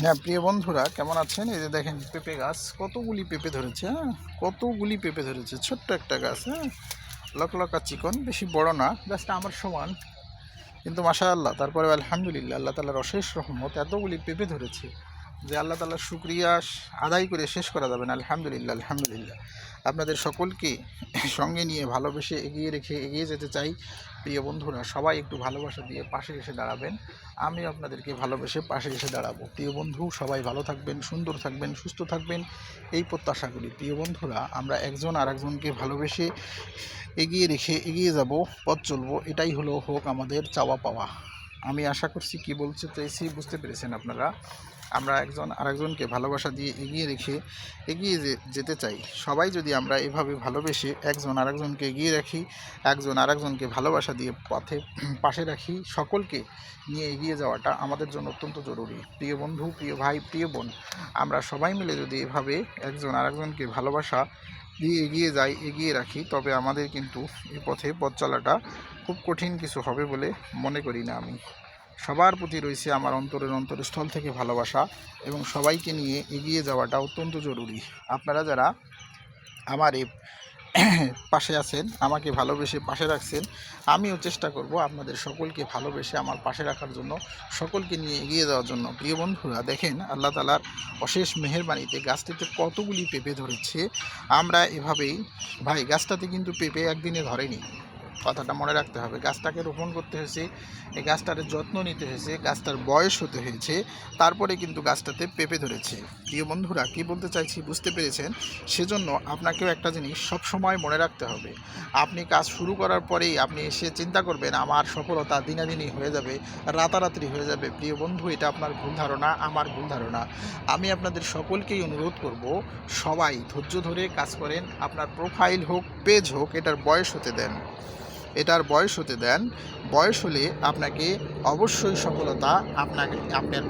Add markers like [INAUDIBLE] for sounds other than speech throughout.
হ্যাঁ প্রিয় বন্ধুরা, কেমন আছেন? এই যে দেখেন পেঁপে গাছ, কতগুলি পেঁপে ধরেছে হ্যাঁ? কতগুলি পেঁপে ধরেছে, ছোট্ট একটা গাছ হ্যাঁ? লকলকা চিকন, বেশি বড় না, গাছটা আমার সমান। কিন্তু মাশা আল্লাহ তারপরে আলহামদুলিল্লাহ, আল্লাহ তালার অশেষ রহমত, এতগুলি পেঁপে ধরেছে। যে আল্লাহ তালার শুক্রিয়া আদায় করে শেষ করা যাবে না। আলহামদুলিল্লাহ আলহামদুলিল্লাহ। আপনাদের সকলকে সঙ্গে নিয়ে ভালোবেসে এগিয়ে রেখে এগিয়ে যেতে চাই। প্রিয় বন্ধুরা, সবাই একটু ভালোবাসা দিয়ে পাশে এসে দাঁড়াবেন। আমি আপনাদেরকে ভালোবেসে পাশে এসে দাঁড়াবো। প্রিয় বন্ধু, সবাই ভালো থাকবেন, সুন্দর থাকবেন, সুস্থ থাকবেন। এই প্রত্যাশা করি। প্রিয় বন্ধুরা, আমরা একজন আর একজনকে ভালোবেসে এগিয়ে রেখে এগিয়ে যাব, পথ চলবো। এটাই হলো হোক আমাদের চাওয়া পাওয়া। আমি আশা করছি কি বলতে চাইছি বুঝতে পেরেছেন আপনারা। আমরা একজন আরেকজনকে ভালোবাসা দিয়ে এগিয়ে রেখে, এগিয়ে যেতে চাই। সবাই যদি আমরা এভাবে ভালোবেসে একজন আরেকজনকে এগিয়ে রাখি, একজন আরেকজনকে ভালোবাসা দিয়ে পথে, পাশে রাখি, সকলকে নিয়ে এগিয়ে যাওয়াটা আমাদের জন্য অত্যন্ত জরুরি। প্রিয় বন্ধু, প্রিয় ভাই, প্রিয় বোন, আমরা সবাই মিলে যদি এভাবে একজন আরেকজনকে ভালোবাসা দিয়ে এগিয়ে যাই, এগিয়ে রাখি, তবে আমাদের কিন্তু এ পথে পথ চলাটা খুব কঠিন কিছু হবে বলে মনে করি না আমি। সবার প্রতি রয়েছে আমার অন্তরের অন্তরস্থল থেকে ভালোবাসা এবং সবাইকে নিয়ে এগিয়ে যাওয়াটা অত্যন্ত জরুরি। আপনারা যারা আমার এই [COUGHS] পাশে আছেন, আমাকে ভালোবেসে পাশে রাখছেন, আমিও চেষ্টা করব আপনাদের সকলকে ভালোবেসে আমার পাশে রাখার জন্য, সকলকে নিয়ে এগিয়ে যাওয়ার জন্য। প্রিয় বন্ধুরা, দেখেন আল্লাহ তালার অশেষ মেহরবানিতে গাছটিতে কতগুলি পেঁপে ধরেছে, আমরা এভাবেই, ভাই, গাছটাতে কিন্তু পেঁপে একদিনে ধরেনি। কথাটা মনে রাখতে হবে। গাছটাকে রোপণ করতে হয়েছে, এই গাছটার যত্ন নিতে হয়েছে, গাছটার বয়স হতে হয়েছে, তারপরে কিন্তু গাছটাতে পেঁপে ধরেছে। প্রিয় বন্ধুরা, কী বলতে চাইছি বুঝতে পেরেছেন? সেজন্য আপনাকেও একটা জিনিস সব সময় মনে রাখতে হবে। আপনি কাজ শুরু করার পরেই আপনি এসে চিন্তা করবেন, আমার সফলতা দিনাদিনই হয়ে যাবে, রাতারাতি হয়ে যাবে। প্রিয় বন্ধু, এটা আপনার ভুল ধারণা, আমার ভুল ধারণা। আমি আপনাদের সকলকেই অনুরোধ করব, সবাই ধৈর্য ধরে কাজ করেন, আপনার প্রোফাইল হোক, পেজ হোক, এটার বয়স হতে দেন। এটার বয়স হতে দেন। বয়স হলে আপনাকে অবশ্যই সফলতা আপনাকে, আপনার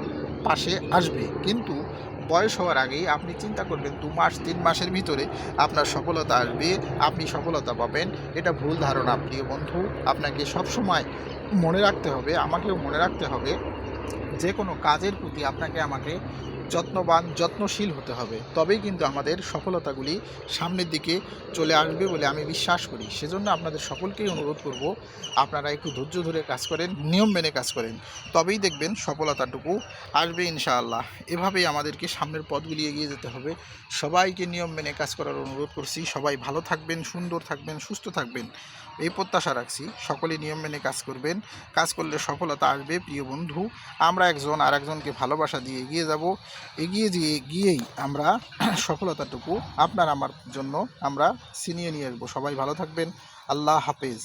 পাশে আসবে। কিন্তু বয়স হওয়ার আগেই আপনি চিন্তা করবেন, দু মাস, তিন মাসের ভিতরে আপনার সফলতা আসবে, আপনি সফলতা পাবেন। এটা ভুল ধারণা, প্রিয় বন্ধু। আপনাকে সব সময় মনে রাখতে হবে, আমাকেও মনে রাখতে হবে, যে কোনো কাজের প্রতি আপনাকে আমাকে যত্নবান, যত্নশীল হতে হবে। তবেই কিন্তু আমাদের সফলতাগুলি সামনের দিকে চলে আসবে বলে আমি বিশ্বাস করি। সেজন্য আপনাদের সকলকেই অনুরোধ করব, আপনারা একটু ধৈর্য ধরে কাজ করেন, নিয়ম মেনে কাজ করেন। তবেই দেখবেন সফলতাটুকু আসবে ইনশাআল্লাহ। এভাবেই আমাদেরকে সামনের পথগুলি এগিয়ে যেতে হবে। সবাইকে নিয়ম মেনে কাজ করার অনুরোধ করছি। সবাই ভালো থাকবেন, সুন্দর থাকবেন, সুস্থ থাকবেন। এই প্রত্যাশা রাখছি। সকলে নিয়ম মেনে কাজ করবেন। কাজ করলে সফলতা আসবে। প্রিয় বন্ধু, আমরা একজন আর একজনকে ভালোবাসা দিয়ে এগিয়ে যাব। এগিয়ে দিয়ে গিয়েই আমরা [CLEARS THROAT] সফলতাটুকু আপনার আমার জন্য আমরা ছিনিয়ে নিয়ে আসব। সবাই ভালো থাকবেন। আল্লাহ হাফেজ।